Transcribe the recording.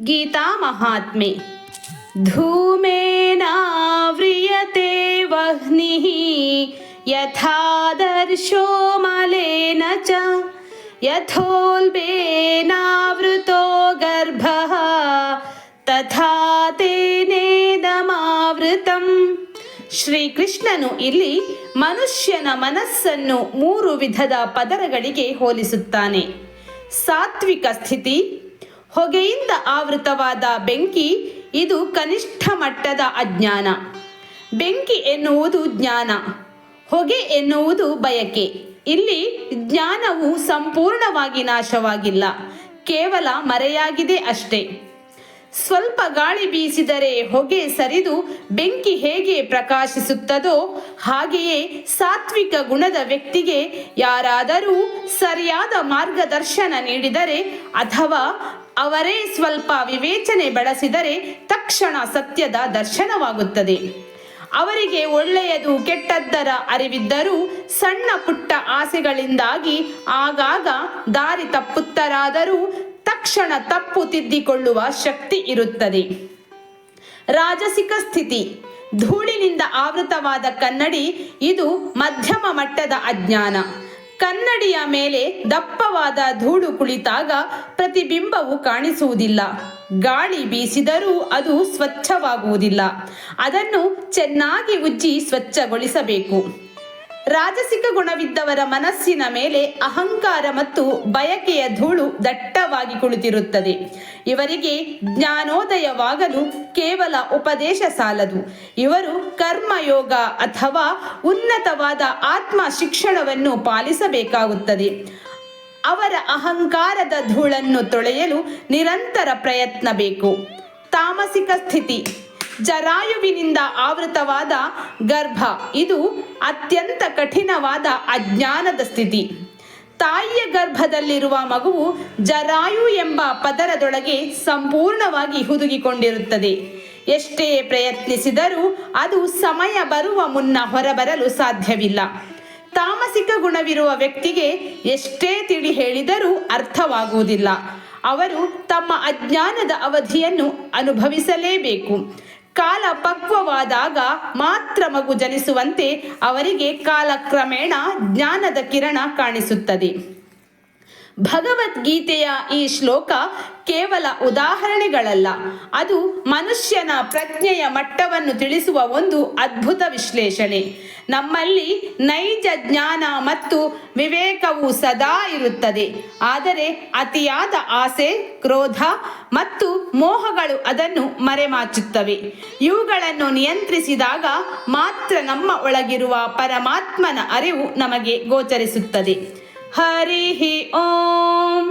ಗೀತಾ ಮಹಾತ್ಮೆ. ಧೂಮೇನಾವ್ರಿಯತೆ ವಹ್ನಿ ಯಥಾದರ್ಶೋ ಮಲೇನ ಚ, ಯಥೋಲ್ಬೇನಾವೃತೋ ಗರ್ಭಃ, ತಥಾ ತೇನೇದಮಾವೃತಂ ಶ್ರೀಕೃಷ್ಣನು ಇಲ್ಲಿ ಮನುಷ್ಯನ ಮನಸ್ಸನ್ನು ಮೂರು ವಿಧದ ಪದರಗಳಿಗೆ ಹೋಲಿಸುತ್ತಾನೆ. ಸಾತ್ವಿಕ ಸ್ಥಿತಿ ಹೊಗೆಯಿಂದ ಆವೃತವಾದ ಬೆಂಕಿ, ಇದು ಕನಿಷ್ಠ ಮಟ್ಟದ ಅಜ್ಞಾನ. ಬೆಂಕಿ ಎನ್ನುವುದು ಜ್ಞಾನ. ಹೊಗೆ ಎನ್ನುವುದು ಬಯಕೆ. ಇಲ್ಲಿ ಜ್ಞಾನವು ಸಂಪೂರ್ಣವಾಗಿ ನಾಶವಾಗಿಲ್ಲ. ಕೇವಲ ಮರೆಯಾಗಿದೆ ಅಷ್ಟೇ. ಸ್ವಲ್ಪ ಗಾಳಿ ಬೀಸಿದರೆ ಹೊಗೆ ಸರಿದು ಬೆಂಕಿ ಹೇಗೆ ಪ್ರಕಾಶಿಸುತ್ತದೋ ಹಾಗೆಯೇ ಸಾತ್ವಿಕ ಗುಣದ ವ್ಯಕ್ತಿಗೆ ಯಾರಾದರೂ ಸರಿಯಾದ ಮಾರ್ಗದರ್ಶನ ನೀಡಿದರೆ ಅಥವಾ ಅವರೇ ಸ್ವಲ್ಪ ವಿವೇಚನೆ ಬಳಸಿದರೆ ತಕ್ಷಣ ಸತ್ಯದ ದರ್ಶನವಾಗುತ್ತದೆ. ಅವರಿಗೆ ಒಳ್ಳೆಯದು ಕೆಟ್ಟದ್ದರ ಅರಿವಿದ್ದರೂ ಸಣ್ಣ ಪುಟ್ಟ ಆಸೆಗಳಿಂದಾಗಿ ಆಗಾಗ ದಾರಿ ತಪ್ಪುತ್ತರಾದರೂ ತಕ್ಷಣ ತಪ್ಪು ತಿದ್ದಿಕೊಳ್ಳುವ ಶಕ್ತಿ ಇರುತ್ತದೆ. ರಾಜಸಿಕ ಸ್ಥಿತಿ. ಧೂಳಿನಿಂದ ಆವೃತವಾದ ಕನ್ನಡಿ, ಇದು ಮಧ್ಯಮ ಮಟ್ಟದ ಅಜ್ಞಾನ. ಕನ್ನಡಿಯ ಮೇಲೆ ದಪ್ಪವಾದ ಧೂಳು ಕುಳಿತಾಗ ಪ್ರತಿಬಿಂಬವು ಕಾಣಿಸುವುದಿಲ್ಲ. ಗಾಳಿ ಬೀಸಿದರೂ ಅದು ಸ್ವಚ್ಛವಾಗುವುದಿಲ್ಲ. ಅದನ್ನು ಚೆನ್ನಾಗಿ ಉಜ್ಜಿ ಸ್ವಚ್ಛಗೊಳಿಸಬೇಕು. ರಾಜಸಿಕ ಗುಣವಿದ್ದವರ ಮನಸ್ಸಿನ ಮೇಲೆ ಅಹಂಕಾರ ಮತ್ತು ಬಯಕೆಯ ಧೂಳು ದಟ್ಟವಾಗಿ ಕುಳಿತಿರುತ್ತದೆ. ಇವರಿಗೆ ಜ್ಞಾನೋದಯವಾಗಲು ಕೇವಲ ಉಪದೇಶ ಸಾಲದು. ಇವರು ಕರ್ಮಯೋಗ ಅಥವಾ ಉನ್ನತವಾದ ಆತ್ಮ ಶಿಕ್ಷಣವನ್ನು ಪಾಲಿಸಬೇಕಾಗುತ್ತದೆ. ಅವರ ಅಹಂಕಾರದ ಧೂಳನ್ನು ತೊಳೆಯಲು ನಿರಂತರ ಪ್ರಯತ್ನ ಬೇಕು. ತಾಮಸಿಕ ಸ್ಥಿತಿ. ಜರಾಯುವಿನಿಂದ ಆವೃತವಾದ ಗರ್ಭ. ಇದು ಅತ್ಯಂತ ಕಠಿಣವಾದ ಅಜ್ಞಾನದ ಸ್ಥಿತಿ. ತಾಯಿಯ ಗರ್ಭದಲ್ಲಿರುವ ಮಗುವು ಜರಾಯು ಎಂಬ ಪದರದೊಳಗೆ ಸಂಪೂರ್ಣವಾಗಿ ಹುದುಗಿಕೊಂಡಿರುತ್ತದೆ. ಎಷ್ಟೇ ಪ್ರಯತ್ನಿಸಿದರೂ ಅದು ಸಮಯ ಬರುವ ಮುನ್ನ ಹೊರಬರಲು ಸಾಧ್ಯವಿಲ್ಲ. ತಾಮಸಿಕ ಗುಣವಿರುವ ವ್ಯಕ್ತಿಗೆ ಎಷ್ಟೇ ತಿಳಿ ಹೇಳಿದರೂ ಅರ್ಥವಾಗುವುದಿಲ್ಲ. ಅವರು ತಮ್ಮ ಅಜ್ಞಾನದ ಅವಧಿಯನ್ನು ಅನುಭವಿಸಲೇಬೇಕು. ಕಾಲ ಪಕ್ವವಾದಾಗ ಮಾತ್ರ ಮಗು ಜನಿಸುವಂತೆ ಅವರಿಗೆ ಕಾಲಕ್ರಮೇಣ ಜ್ಞಾನದ ಕಿರಣ ಕಾಣಿಸುತ್ತದೆ. ಭಗವದ್ಗೀತೆಯ ಈ ಶ್ಲೋಕ ಕೇವಲ ಉದಾಹರಣೆಗಳಲ್ಲ. ಅದು ಮನುಷ್ಯನ ಪ್ರಜ್ಞೆಯ ಮಟ್ಟವನ್ನು ತಿಳಿಸುವ ಒಂದು ಅದ್ಭುತ ವಿಶ್ಲೇಷಣೆ. ನಮ್ಮಲ್ಲಿ ನೈಜ ಜ್ಞಾನ ಮತ್ತು ವಿವೇಕವು ಸದಾ ಇರುತ್ತದೆ. ಆದರೆ ಅತಿಯಾದ ಆಸೆ, ಕ್ರೋಧ ಮತ್ತು ಮೋಹಗಳು ಅದನ್ನು ಮರೆಮಾಚುತ್ತವೆ. ಇವುಗಳನ್ನು ನಿಯಂತ್ರಿಸಿದಾಗ ಮಾತ್ರ ನಮ್ಮ ಒಳಗಿರುವ ಪರಮಾತ್ಮನ ಅರಿವು ನಮಗೆ ಗೋಚರಿಸುತ್ತದೆ. हरिः ओम्